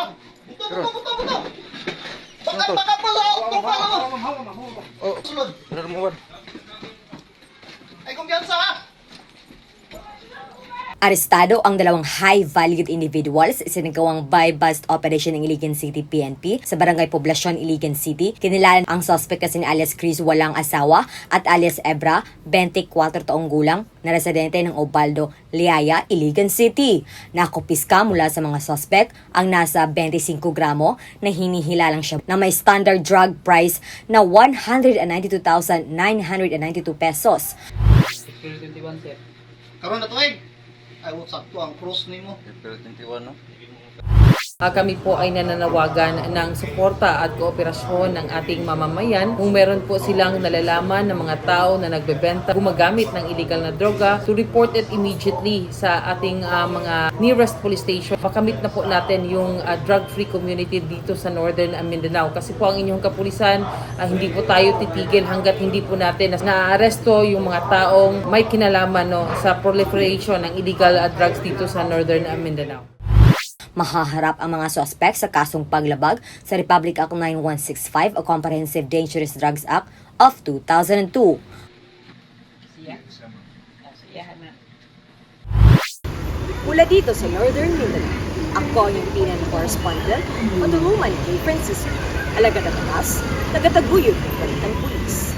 Buto, buto, buto, buto! Baka, baka pa sa tupa mo! Oh, Sunod! benar mo Arestado ang dalawang high-valued individuals sa nagawang buy-bust operation ng Iligan City PNP sa Barangay Poblasyon, Iligan City. Kinilalan ang suspect kasi ni alias Chris Walang Asawa at alias Ebra, 24 taong gulang, na residente ng Obaldo, Liaya, Iligan City. Nakupiska mula sa mga suspect ang nasa 25 gramo na hinihilalang siya na may standard drug price na 192,992 pesos. Karoon na tuwig! Ay, what's up to ang cross ni mo? April 21, no? Ah, kami po ay nananawagan ng suporta at kooperasyon ng ating mamamayan kung meron po silang nalalaman ng mga tao na nagbebenta, gumagamit ng illegal na droga, to report it immediately sa ating ah, mga nearest police station. Makamit na po natin yung ah, drug-free community dito sa Northern Mindanao. Kasi po ang inyong kapulisan, ah, hindi po tayo titigil hanggat hindi po natin na-aresto yung mga taong may kinalaman no, sa proliferation ng illegal ah, drugs dito sa Northern Mindanao. Mahaharap ang mga suspect sa kasong paglabag sa Republic Act 9165 o Comprehensive Dangerous Drugs Act of 2002. Mula dito sa Northern Mindanao, ako yung Pinan Correspondent, maturuman kay Francisco. Alagad ang taas, tagataguyod ng balitang pulis.